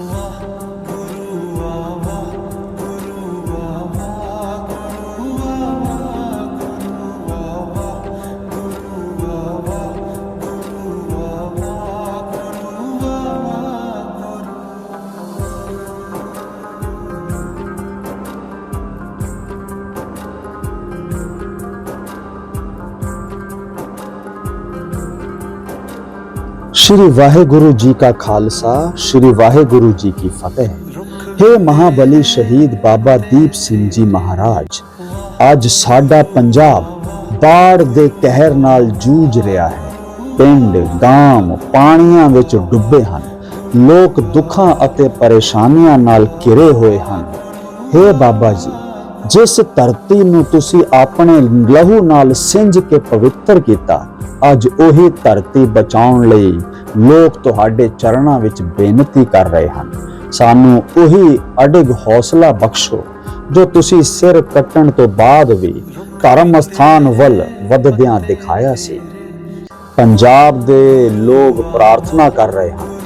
我 ਸ਼੍ਰੀ ਵਾਹਿਗੁਰੂ ਜੀ ਕਾ ਖਾਲਸਾ, ਸ਼੍ਰੀ ਵਾਹਿਗੁਰੂ ਜੀ ਕੀ ਫਤਿਹ। हे ਮਹਾਬਲੀ ਸ਼ਹੀਦ ਬਾਬਾ ਦੀਪ ਸਿੰਘ ਜੀ ਮਹਾਰਾਜ, ਅੱਜ ਸਾਡਾ ਪੰਜਾਬ ਬਾੜ ਦੇ ਕਹਿਰ ਨਾਲ ਜੂਝ ਰਿਹਾ ਹੈ। ਪਿੰਡ, ਗਾਮ, ਪਾਣੀਆਂ ਵਿੱਚ ਡੁੱਬੇ ਹਨ। ਲੋਕ ਦੁੱਖਾਂ ਅਤੇ ਪਰੇਸ਼ਾਨੀਆਂ ਨਾਲ ਘਿਰੇ ਹੋਏ ਹਨ। हे ਬਾਬਾ ਜੀ ਜਿਸ ਧਰਤੀ ਨੂੰ ਤੁਸੀਂ ਆਪਣੇ ਲਹੂ ਨਾਲ ਸਿੰਜ ਕੇ ਪਵਿੱਤਰ ਕੀਤਾ, ਅੱਜ ਉਹੀ ਧਰਤੀ ਬਚਾਉਣ ਲਈ ਲੋਕ ਤੁਹਾਡੇ ਚਰਨਾਂ ਵਿੱਚ ਬੇਨਤੀ ਕਰ ਰਹੇ ਹਨ। ਸਾਨੂੰ ਉਹੀ ਅਡਿਗ ਹੌਸਲਾ ਬਖਸ਼ੋ, ਜੋ ਤੁਸੀਂ ਸਿਰ ਕੱਟਣ ਤੋਂ ਬਾਅਦ ਵੀ ਧਰਮ ਸਥਾਨ ਵੱਲ ਵਧਦਿਆਂ ਦਿਖਾਇਆ ਸੀ। ਪੰਜਾਬ ਦੇ ਲੋਕ ਪ੍ਰਾਰਥਨਾ ਕਰ ਰਹੇ ਹਨ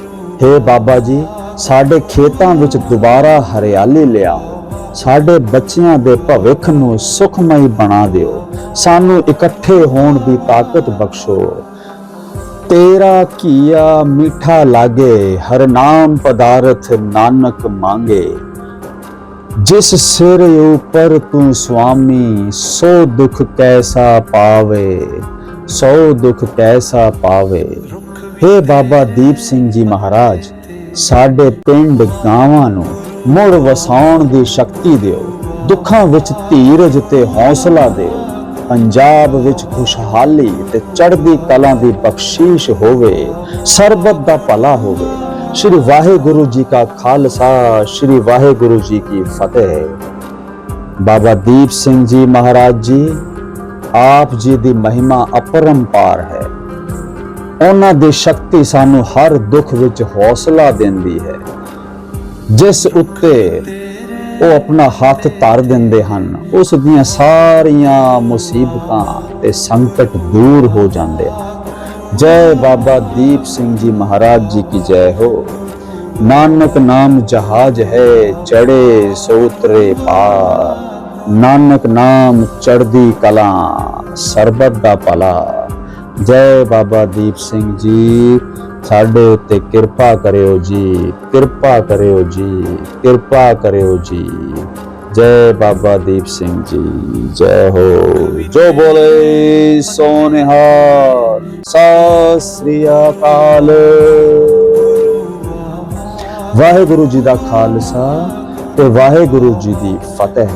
हे ਬਾਬਾ ਜੀ, ਸਾਡੇ ਖੇਤਾਂ ਵਿੱਚ ਦੁਬਾਰਾ ਹਰਿਆਲੀ ਲਿਆਓ। ਸਾਡੇ ਬੱਚਿਆਂ ਦੇ ਭਵਿੱਖ ਨੂੰ ਸੁਖਮਈ ਬਣਾ ਦਿਓ। ਸਾਨੂੰ ਇਕੱਠੇ ਹੋਣ ਦੀ ਤਾਕਤ ਬਖਸ਼ੋ। ਤੇਰਾ ਕੀਆ ਮਿੱਠਾ ਲਾਗੇ, ਹਰ ਨਾਮ ਪਦਾਰਥ ਨਾਨਕ ਮੰਗੇ। ਜਿਸ ਸਿਰ ਉਪਰ ਤੂੰ ਸੁਆਮੀ, ਸੋ ਦੁਖ ਕੈਸਾ ਪਾਵੇ, ਸੋ ਦੁਖ ਕੈਸਾ ਪਾਵੇ। हे ਬਾਬਾ ਦੀਪ ਸਿੰਘ ਜੀ ਮਹਾਰਾਜ, ਸਾਡੇ ਪਿੰਡ ਗਾਵਾਂ ਨੂੰ ਮੁੜ ਵਸਾਉਣ ਦੀ ਸ਼ਕਤੀ ਦਿਓ। ਦੁੱਖਾਂ ਵਿੱਚ ਧੀਰਜ ਤੇ ਹੌਸਲਾ ਦਿਓ। ਪੰਜਾਬ ਵਿੱਚ ਖੁਸ਼ਹਾਲੀ ਤੇ ਚੜ੍ਹਦੀ ਕਲਾ ਦੀ ਬਖਸ਼ੀਸ਼ ਹੋਵੇ। ਸਰਬਤ ਦਾ ਭਲਾ ਹੋਵੇ। ਸ਼੍ਰੀ ਵਾਹਿਗੁਰੂ ਜੀ ਕਾ ਖਾਲਸਾ, ਸ਼੍ਰੀ ਵਾਹਿਗੁਰੂ ਜੀ ਕੀ ਫਤਿਹ। ਬਾਬਾ ਦੀਪ ਸਿੰਘ ਜੀ ਮਹਾਰਾਜ ਜੀ, ਆਪ ਜੀ ਦੀ ਮਹਿਮਾ ਅਪਰੰਪਾਰ ਹੈ। ਉਹਨਾਂ ਦੀ ਸ਼ਕਤੀ ਸਾਨੂੰ ਹਰ ਦੁੱਖ ਵਿੱਚ ਹੌਸਲਾ ਦਿੰਦੀ ਹੈ। ਜਿਸ ਉੱਤੇ ਉਹ ਆਪਣਾ ਹੱਥ ਧਰ ਦਿੰਦੇ ਹਨ, ਉਸ ਦੀਆਂ ਸਾਰੀਆਂ ਮੁਸੀਬਤਾਂ ਤੇ ਸੰਕਟ ਦੂਰ ਹੋ ਜਾਂਦੇ ਹਨ। ਜੈ ਬਾਬਾ ਦੀਪ ਸਿੰਘ ਜੀ ਮਹਾਰਾਜ ਜੀ ਕੀ ਜੈ ਹੋ। ਨਾਨਕ ਨਾਮ ਜਹਾਜ ਹੈ ਚੜੇ ਸੋਤਰੇ ਪਾਰ। ਨਾਨਕ ਨਾਮ ਚੜਦੀ ਕਲਾ, ਸਰਬਤ ਦਾ ਭਲਾ। ਜੈ ਬਾਬਾ ਦੀਪ ਸਿੰਘ ਜੀ ਸਾਡੇ ਉੱਤੇ ਕਿਰਪਾ ਕਰਿਓ ਜੀ, ਕਿਰਪਾ ਕਰਿਓ ਜੀ, ਕਿਰਪਾ ਕਰਿਓ ਜੀ। ਜੈ ਬਾਬਾ ਦੀਪ ਸਿੰਘ ਜੀ, ਜੈ ਹੋ। ਜੋ ਬੋਲੇ ਸੋ ਸਤਿ ਸ੍ਰੀ ਅਕਾਲ। ਵਾਹਿਗੁਰੂ ਜੀ ਦਾ ਖਾਲਸਾ ਤੇ ਵਾਹਿਗੁਰੂ ਜੀ ਦੀ ਫਤਿਹ।